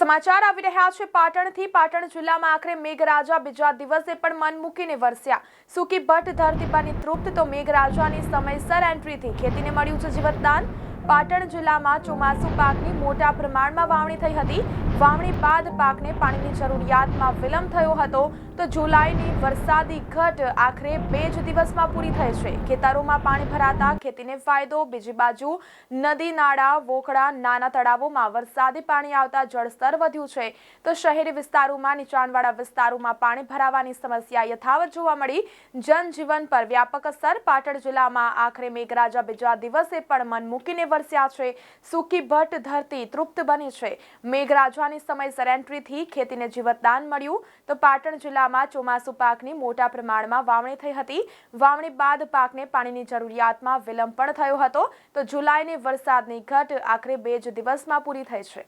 સમાચાર આવી રહ્યા છે. પાટણથી પાટણ જિલ્લામાં આખરે મેઘરાજા બીજા દિવસે પણ મન મૂકીને વરસ્યા. સુકી ભટ્ટ ધરતી પરની તૃપ્ત તો મેઘરાજાની સમયસર એન્ટ્રીથી ખેતીને મળ્યું છે જીવતદાન. પાટણ જિલ્લામાં ચોમાસુ પાકની મોટા પ્રમાણમાં વાવણી થઈ હતી. વાવણી બાદ પાકને પાણીની જરૂરિયાતમાં વિલંબ થયો હતો. તો જુલાઈની વરસાદી ઘટ આખરે બે જ દિવસમાં પૂરી થઈ છે. ખેતરોમાં પાણી ભરાતા ખેતીને ફાયદો, બીજી બાજુ નદી, નાળા વોકડા નાના તળાવોમાં વરસાદી પાણી આવતા જળસ્તર વધ્યું છે. તો શહેરી વિસ્તારોમાં, નીચાણવાળા વિસ્તારોમાં પાણી ભરાવાની સમસ્યા યથાવત જોવા મળી. જનજીવન પર વ્યાપક અસર. પાટણ જિલ્લામાં આખરે મેઘરાજા બીજા દિવસે પણ મન મૂકીને વરસ્યા છે. સૂકી ભટ્ટ ધરતી તૃપ્ત બની છે. મેઘરાજાની સમયસર એન્ટ્રીથી ખેતીને જીવતદાન મળ્યું તો પાટણ જિલ્લામાં ચોમાસુ પાકની મોટા પ્રમાણમાં વાવણી થઈ હતી. વાવણી બાદ પાકને પાણીની જરૂરિયાતમાં વિલંબ પણ થયો હતો. તો જુલાઈની વરસાદની ઘટ આખરે બે જ દિવસમાં પૂરી થઈ છે.